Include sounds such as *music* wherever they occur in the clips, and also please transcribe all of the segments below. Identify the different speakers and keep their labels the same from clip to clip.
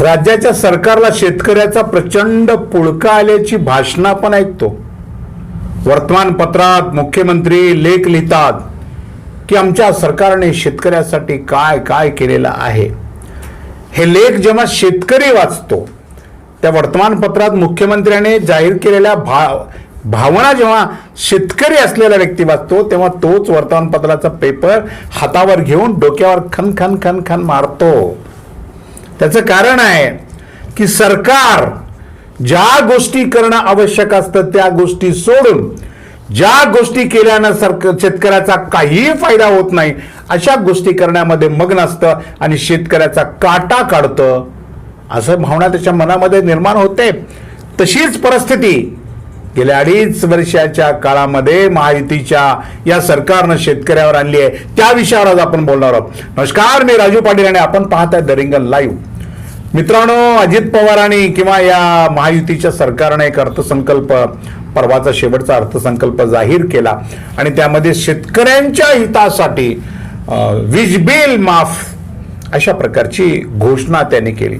Speaker 1: राज्याच्या सरकारला शेतकऱ्याचा प्रचंड पुळका आल्याची भाषणा आपण ऐकतो. वर्तमानपत्रात मुख्यमंत्री लेख लिहितात की आमच्या सरकारने शेतकऱ्यासाठी काय काय केलेलं आहे. हे लेख जेव्हा शेतकरी वाचतो त्या वर्तमानपत्रात मुख्यमंत्र्याने जाहीर केलेल्या भाव भावना जेव्हा शेतकरी असलेला व्यक्ती वाचतो तेव्हा तोच वर्तमानपत्राचा पेपर हातावर घेऊन डोक्यावर खन खन खन खन मारतो. त्याचं कारण आहे की सरकार ज्या गोष्टी करणं आवश्यक असतं त्या गोष्टी सोडून ज्या गोष्टी केल्यानं सरक शेतकऱ्याचा काहीही फायदा होत नाही अशा गोष्टी करण्यामध्ये मग्न असतं आणि शेतकऱ्याचा काटा काढतं असं भावना त्याच्या मनामध्ये निर्माण होते. तशीच परिस्थिती गेल्या अडीच वर्षाच्या काळामध्ये महायुतीच्या या सरकारनं शेतकऱ्यावर आणली आहे. त्या विषयावर आज आपण बोलणार आहोत. नमस्कार मी राजू पाटील आणि आपण पाहताय द रिंगण लाईव्ह. मित्रांनो अजित पवारांनी किंवा या महायुतीच्या सरकारने एक अर्थसंकल्प परवाचा शेवटचा अर्थसंकल्प जाहीर केला आणि त्यामध्ये शेतकऱ्यांच्या हितासाठी वीज बिल माफ अशा प्रकारची घोषणा त्यांनी केली.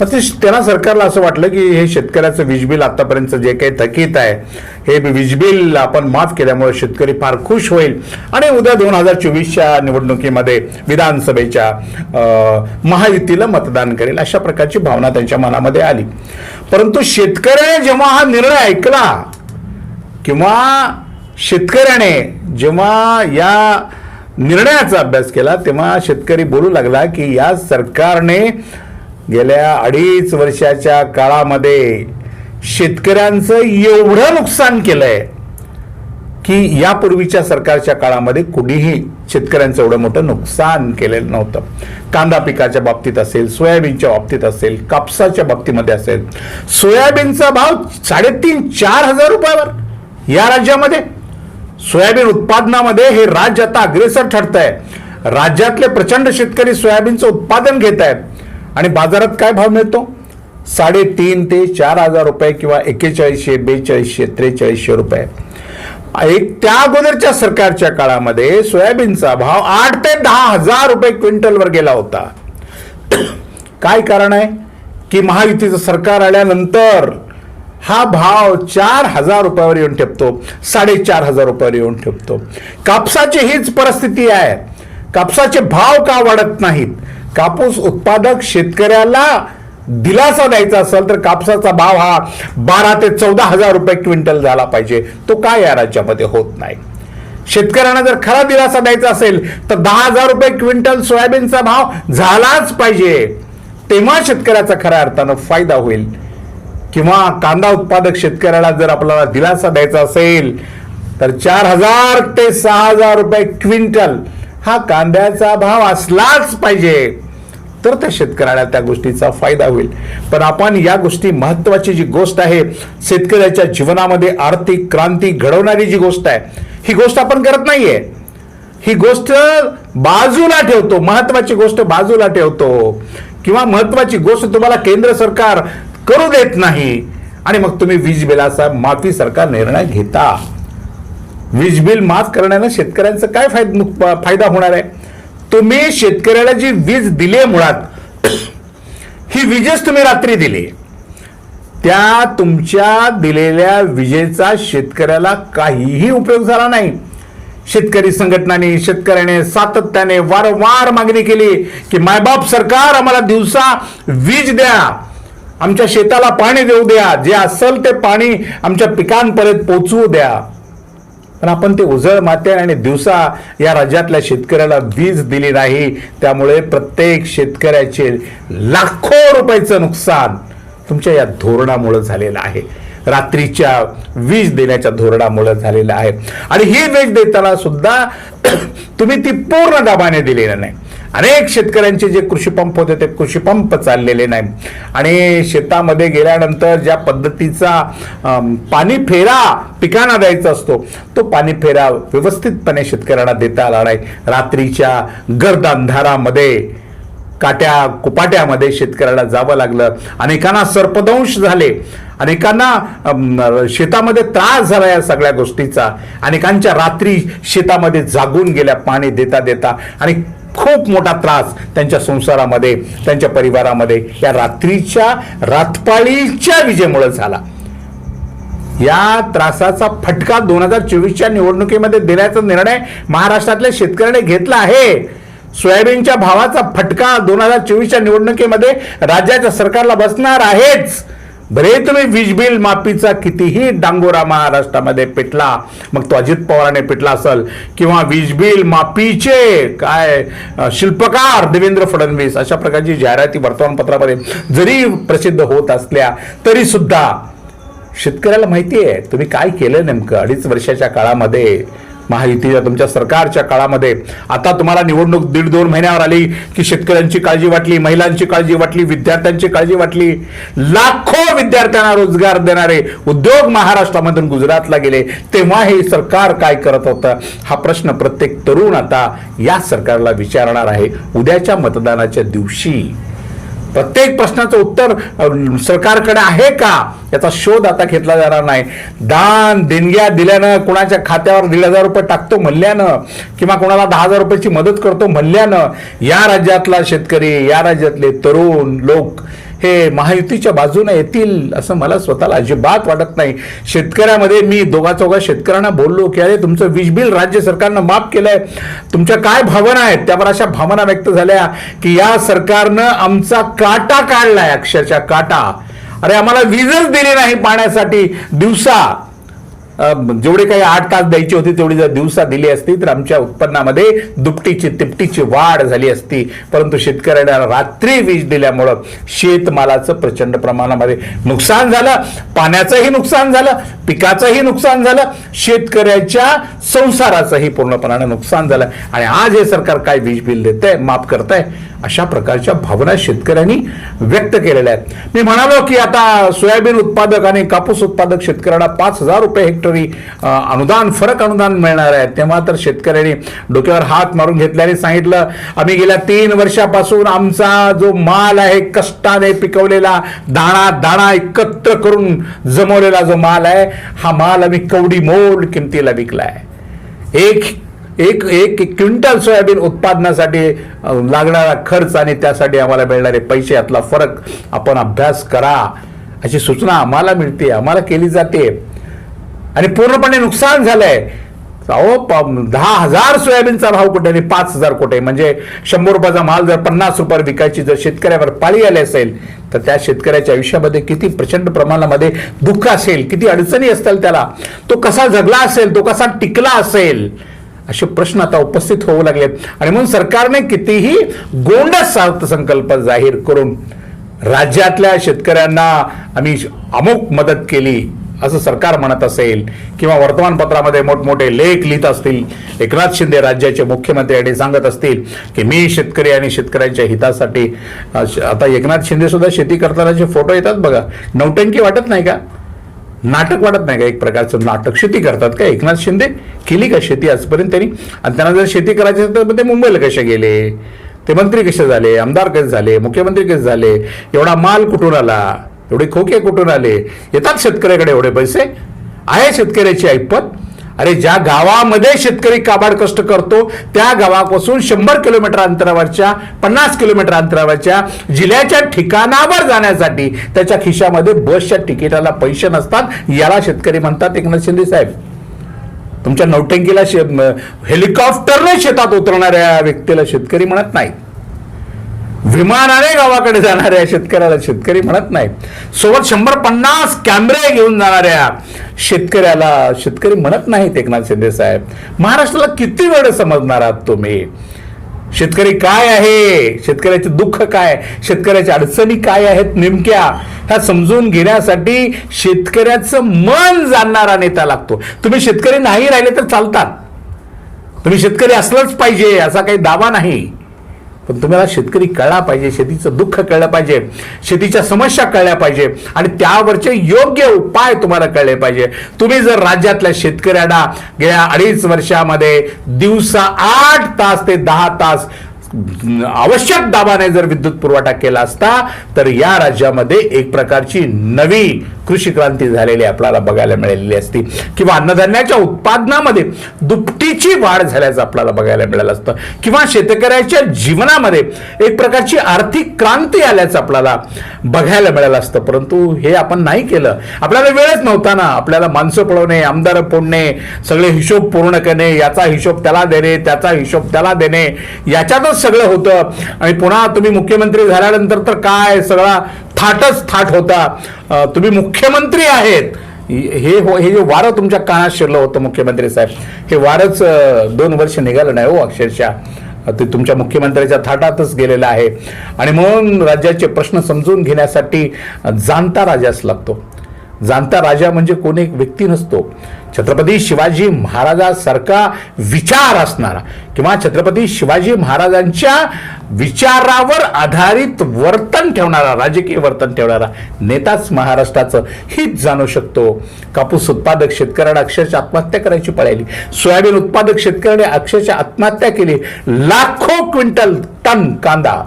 Speaker 1: पण ते त्यांना सरकारला असं वाटलं की हे शेतकऱ्याचं वीज बिल आतापर्यंत जे काही थकीत आहे हे वीज बिल आपण माफ केल्यामुळे शेतकरी फार खुश होईल. आणि उद्या दोन हजार चोवीसच्या निवडणुकीमध्ये विधानसभेच्या महायुतीला मतदान करेल अशा प्रकारची भावना त्यांच्या मनामध्ये आली. परंतु शेतकऱ्याने जेव्हा हा निर्णय ऐकला किंवा शेतकऱ्याने जेव्हा या निर्णयाचा अभ्यास केला तेव्हा शेतकरी बोलू लागला की या सरकारने गेल्या अडीच वर्षाच्या काळामध्ये शेतकऱ्यांचं एवढं नुकसान केलंय की यापूर्वीच्या सरकारच्या काळामध्ये कुणीही शेतकऱ्यांचं एवढं मोठं नुकसान केलेलं नव्हतं. कांदा पिकाच्या बाबतीत असेल सोयाबीनच्या बाबतीत असेल कापसाच्या बाबतीमध्ये असेल सोयाबीनचा भाव साडेतीन चार हजार रुपयावर या राज्यामध्ये. सोयाबीन उत्पादनामध्ये हे राज्य आता अग्रेसर ठरत आहे राज्यातले प्रचंड शेतकरी सोयाबीनचं उत्पादन घेत आहेत आणि बाजारात काय भाव मिळतो? साडेतीन ते चार हजार रुपये किंवा एक्केचाळीसशे बेचाळीसशे त्रेचाळीसशे रुपये. एक त्या अगोदरच्या सरकारच्या काळामध्ये सोयाबीनचा भाव आठ ते दहा हजार रुपये क्विंटलवर गेला होता. काय कारण आहे? की महायुतीचं सरकार आल्यानंतर हा भाव चार हजार रुपयावर येऊन ठेपतो साडेचार हजार रुपयावर येऊन ठेपतो. कापसाची हीच परिस्थिती आहे. कापसाचे भाव का वाढत नाहीत? कापूस उत्पादक शेतकऱ्याला दिलासा द्यायचा असेल तर कापसाचा भाव हा बारा ते चौदा हजार रुपये क्विंटल झाला पाहिजे. तो काय या राज्यामध्ये होत नाही? शेतकऱ्यांना जर खरा दिलासा द्यायचा असेल तर दहा हजार रुपये क्विंटल सोयाबीनचा भाव झालाच पाहिजे. तेव्हा शेतकऱ्याचा खऱ्या अर्थानं फायदा होईल. किंवा कांदा उत्पादक शेतकऱ्याला जर आपल्याला दिलासा द्यायचा असेल तर चार हजार ते सहा हजार रुपये क्विंटल हा कांद्याचा भाव असलाच पाहिजे. तर त्या शेतकऱ्याला त्या गोष्टीचा फायदा होईल. पण आपण या गोष्टी महत्वाची जी गोष्ट आहे शेतकऱ्याच्या जीवनामध्ये आर्थिक क्रांती घडवणारी जी गोष्ट आहे ही गोष्ट आपण करत नाहीये. ही गोष्ट बाजूला ठेवतो महत्वाची गोष्ट बाजूला ठेवतो. किंवा महत्वाची गोष्ट तुम्हाला केंद्र सरकार करू देत नाही आणि मग तुम्ही वीज बिलाचा माफी सरकार निर्णय घेता. वीज बिल माफ करण्यानं शेतकऱ्यांचा काय फायदा फायदा होणार आहे? तुम्ही शेतकऱ्याला जी वीज दिली आहे मुळात *clears throat* ही विजेच तुम्ही रात्री दिली. त्या तुमच्या दिलेल्या विजेचा शेतकऱ्याला काहीही उपयोग झाला नाही. शेतकरी संघटनांनी शेतकऱ्याने सातत्याने वारंवार मागणी केली की मायबाप सरकार आम्हाला दिवसा वीज द्या. आमच्या शेताला पाणी देऊ द्या. जे असेल ते पाणी आमच्या पिकांपर्यंत पोचवू द्या. पण आपण ते उजळ माते आणि दिवसा या राज्यातल्या शेतकऱ्याला वीज दिली नाही. त्यामुळे प्रत्येक शेतकऱ्याचे लाखो रुपयाचं नुकसान तुमच्या या धोरणामुळे झालेलं आहे. रात्रीच्या वीज देण्याच्या धोरणामुळे झालेलं आहे. आणि ही वीज देताना सुद्धा तुम्ही ती पूर्ण दाबाने दिलेलं नाही. अनेक शेतकऱ्यांचे जे कृषी पंप होते ते कृषी पंप चाललेले नाही. आणि शेतामध्ये गेल्यानंतर ज्या पद्धतीचा पाणी फेरा पिकांना द्यायचा असतो तो पाणी फेरा व्यवस्थितपणे शेतकऱ्यांना देता आला नाही. रात्रीच्या गर्द अंधारामध्ये काट्या कुपाट्यामध्ये शेतकऱ्याला जावं लागलं. अनेकांना सर्पदंश झाले. अनेकांना शेतामध्ये त्रास झाला या सगळ्या गोष्टीचा. अनेकांच्या रात्री शेतामध्ये जागून गेल्या पाणी देता देता आणि खूप मोठा त्रास त्यांच्या संसारामध्ये त्यांच्या परिवारामध्ये या रात्रीच्या रातपाळीच्या विजेमुळे झाला. या त्रासाचा फटका दोन हजार चोवीसच्या निवडणुकीमध्ये देण्याचा निर्णय महाराष्ट्रातल्या शेतकऱ्याने घेतला आहे. सोयाबीनच्या भावाचा फटका दोन हजार चोवीसच्या निवडणुकीमध्ये राज्याच्या सरकारला बसणार आहेच. बरे तुम्ही वीज बिल माफीचा कितीही डांगोरा महाराष्ट्रामध्ये पेटला मग तो अजित पवाराने पेटला असेल किंवा वीज बिल माफीचे काय शिल्पकार देवेंद्र फडणवीस अशा प्रकारची जाहिराती वर्तमानपत्रामध्ये जरी प्रसिद्ध होत असल्या तरी सुद्धा शेतकऱ्याला माहिती आहे तुम्ही काय केलं नेमकं? अडीच वर्षाच्या काळामध्ये महायुतीच्या तुमच्या सरकारच्या काळामध्ये. आता तुम्हाला निवडणूक दीड दोन महिन्यावर आली की शेतकऱ्यांची काळजी वाटली महिलांची काळजी वाटली विद्यार्थ्यांची काळजी वाटली. लाखो विद्यार्थ्यांना रोजगार देणारे उद्योग महाराष्ट्रामधून गुजरातला गेले. तेव्हा हे सरकार काय करत होतं? हा प्रश्न प्रत्येक तरुण आता या सरकारला विचारणार आहे. उद्याच्या मतदानाच्या दिवशी प्रत्येक प्रश्नाचं उत्तर सरकारकडे आहे का? याचा शोध आता घेतला जाणार नाही. दान देणग्या दिल्यानं कुणाच्या खात्यावर दीड हजार रुपये टाकतो म्हणल्यानं किंवा कोणाला दहा हजार रुपयाची मदत करतो म्हणल्यानं या राज्यातला शेतकरी या राज्यातले तरुण लोक हे महायुतीच्या बाजूने येतील असं मला स्वतःला अजिबात वाटत नाही. शेतकऱ्यामध्ये मी दोघा चौघा शेतकऱ्यांना बोललो की अरे तुमचं वीज बिल राज्य सरकारनं माफ केलंय. तुमच्या काय भावना आहेत? त्यावर अशा भावना व्यक्त झाल्या की या सरकारनं आमचा काटा काढलाय अक्षरशः काटा. अरे आम्हाला वीजच दिली नाही पाण्यासाठी. दिवसा जेवढे काही आठ तास द्यायची होती तेवढी जर दिवसा दिली असती तर आमच्या उत्पन्नामध्ये दुपटीची तिपटीची वाढ झाली असती. परंतु शेतकऱ्यांना रात्री वीज दिल्यामुळं शेतमालाचं प्रचंड प्रमाणामध्ये नुकसान झालं. पाण्याचंही नुकसान झालं. पिकाचंही नुकसान झालं. शेतकऱ्याच्या संसाराचंही पूर्णपणाने नुकसान झालं. आणि आज हे सरकार काय वीज बिल देत आहे माफ करत आहे अशा प्रकारच्या भावना शेतकऱ्यांनी व्यक्त केलेल्या आहेत. मी म्हणालो की आता सोयाबीन उत्पादक आणि कापूस उत्पादक शेतकऱ्यांना पाच हजार रुपये हेक्टर अ, अनुदान फरक अनुदान मिळणार आहे. तेव्हा तर शेतकऱ्यांनी डोक्यावर हात मारून घेतल्याने सांगितलं आम्ही गेल्या तीन वर्षापासून आमचा जो माल आहे कष्टाने पिकवलेला दाणा दाणा एकत्र करून जमवलेला जो माल आहे हा माल आम्ही कवडी मोल किमतीला विकलाय. एक एक एक क्विंटल सोयाबीन उत्पादनासाठी लागणारा खर्च आणि त्यासाठी आम्हाला मिळणारे पैसे यातला फरक आपण अभ्यास करा. अशी सूचना आम्हाला मिळते आम्हाला केली जाते. आणि पूर्णपणे नुकसान झालंय. अहो प- दहा हजार सोयाबीनचा भाव कुठे आणि पाच हजार कुठे? म्हणजे शंभर रुपयाचा माल जर पन्नास रुपये विकायची जर शेतकऱ्यावर पाळी आली असेल तर त्या शेतकऱ्याच्या आयुष्यामध्ये किती प्रचंड प्रमाणामध्ये दुःख असेल किती अडचणी असतील त्याला. तो कसा जगला असेल तो कसा टिकला असेल असे प्रश्न आता उपस्थित होऊ लागलेत. आणि म्हणून सरकारने कितीही गोंडस अर्थसंकल्प जाहीर करून राज्यातल्या शेतकऱ्यांना आम्ही अमुक मदत केली असं सरकार म्हणत असेल किंवा वर्तमानपत्रामध्ये मोठमोठे लेख लिहित असतील एकनाथ शिंदे राज्याचे मुख्यमंत्री आणि सांगत असतील की मी शेतकरी आणि शेतकऱ्यांच्या हितासाठी आता एकनाथ शिंदे सुद्धा शेती करतानाचे फोटो येतात बघा. नौटंकी वाटत नाही का? नाटक वाटत नाही का? एक प्रकारचं नाटक शेती करतात का? एकनाथ शिंदे केली का शेती आजपर्यंत त्यांनी? आणि त्यांना जर शेती करायची असेल तर ते मुंबईला कसे गेले? ते मंत्री कसे झाले? आमदार कसे झाले? मुख्यमंत्री कसे झाले? एवढा माल कुठून आला? एवढे खोके कुठून आले? येतात शेतकऱ्याकडे एवढे पैसे? आहे शेतकऱ्याची ऐपत? अरे ज्या गावामध्ये शेतकरी काबाड कष्ट करतो त्या गावापासून शंभर किलोमीटर अंतरावरच्या पन्नास किलोमीटर अंतरावरच्या जिल्ह्याच्या ठिकाणावर जाण्यासाठी त्याच्या खिशामध्ये बसच्या तिकिटाला पैसे नसतात याला शेतकरी म्हणतात एकनाथ शिंदे साहेब. तुमच्या नौटंकीला शे हेलिकॉप्टरने शेतात उतरणाऱ्या व्यक्तीला शेतकरी म्हणत नाही विमानाने गावाकडे जाणाऱ्या शेतकऱ्याला. शेतकरी म्हणत नाही सोबत शंभर पन्नास कॅमेरे घेऊन जाणाऱ्या शेतकऱ्याला. शेतकरी म्हणत नाहीत एकनाथ शिंदे साहेब. महाराष्ट्राला किती वेळ समजणार आहात तुम्ही? शेतकरी काय आहे? शेतकऱ्याचे दुःख काय? शेतकऱ्याच्या अडचणी काय आहेत नेमक्या? ह्या समजून घेण्यासाठी शेतकऱ्याचं मन जाणणारा नेता लागतो. तुम्ही शेतकरी नाही राहिले तर चालतात. तुम्ही शेतकरी असलंच पाहिजे असा काही दावा नाही. पण तुम्हाला शेतकरी कळला पाहिजे शेतीचं दुःख कळलं पाहिजे शेतीच्या समस्या कळल्या पाहिजे आणि त्यावरचे योग्य उपाय तुम्हाला कळले पाहिजे. तुम्ही जर राज्यातल्या शेतकऱ्यांना गेल्या अडीच वर्षामध्ये दिवसा आठ तास ते दहा तास आवश्यक दाबाने जर विद्युत पुरवठा केला असता तर या राज्यामध्ये एक प्रकारची नवी कृषी क्रांती झालेली आपल्याला बघायला मिळालेली असती. किंवा अन्नधान्याच्या उत्पादनामध्ये दुपटीची वाढ झाल्याचं आपल्याला बघायला मिळालं असतं. किंवा शेतकऱ्याच्या जीवनामध्ये एक प्रकारची आर्थिक क्रांती आल्याचं आपल्याला बघायला मिळालं असतं. परंतु हे आपण नाही केलं. आपल्याला वेळच नव्हता ना. आपल्याला माणसं पळवणे आमदार पोडणे सगळे हिशोब पूर्ण करणे याचा हिशोब त्याला देणे त्याचा हिशोब त्याला देणे याच्यातच सगळं होतं. आणि पुन्हा तुम्ही मुख्यमंत्री झाल्यानंतर तर काय? सगळा थाटच थाट होता. तुम्ही मुख्यमंत्री आहेत. हे हो हे जे वारं तुमच्या कानात शिरलं होतं मुख्यमंत्री साहेब हे वारच दोन वर्ष निघालं नाही हो अक्षरशः. ते तुमच्या मुख्यमंत्र्याच्या थाटातच गेलेलं आहे. आणि म्हणून राज्याचे प्रश्न समजून घेण्यासाठी जाणता राजाच लागतो. जाणता राजा म्हणजे कोणी एक व्यक्ती नसतो. छत्रपती शिवाजी महाराजासारखा विचार असणारा किंवा छत्रपती शिवाजी महाराजांच्या विचारावर आधारित वर्तन ठेवणारा राजकीय वर्तन ठेवणारा नेताच महाराष्ट्राचं हीच जाणू शकतो. कापूस उत्पादक शेतकऱ्याला अक्षरशः आत्महत्या करायची पळाली. सोयाबीन उत्पादक शेतकऱ्याने अक्षरशः आत्महत्या केली. लाखो क्विंटल टन कांदा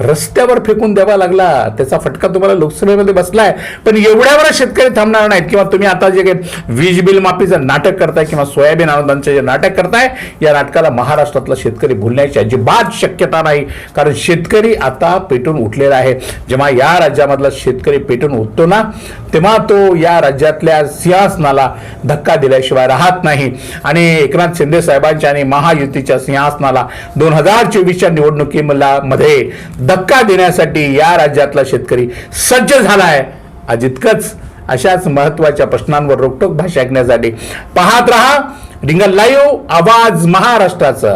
Speaker 1: रस्त्यावर फेकून द्यावा लागला. त्याचा फटका तुम्हाला लोकसभेमध्ये बसलाय. पण एवढ्यावर शेतकरी थांबणार नाहीत किंवा तुम्ही आता जे काही वीज बिल माफीचं नाटक करताय किंवा सोयाबीन अनुदानचं जे नाटक करताय या नाटकाला महाराष्ट्रातला शेतकरी भुलण्याची अजिबात शक्यता नाही. कारण शेतकरी आता पेटून उठलेला आहे. जेव्हा या राज्यामधला शेतकरी पेटून उठतो ना तेव्हा तो या राज्यातल्या सिंहासनाला धक्का दिल्याशिवाय राहत नाही. आणि एकनाथ शिंदे साहेबांच्या आणि महायुतीच्या सिंहासनाला दोन हजार चोवीसच्या निवडणुकीमध्ये धक्का देण्यासाठी या राज्यातला शेतकरी सज्ज झाला आहे अजितकच अशाच महत्त्वाच्या प्रश्नांवर रोखटोक भाषा ऐकण्यासाठी पाहत रहा. रिंगल लाईव्ह आवाज महाराष्ट्राचा.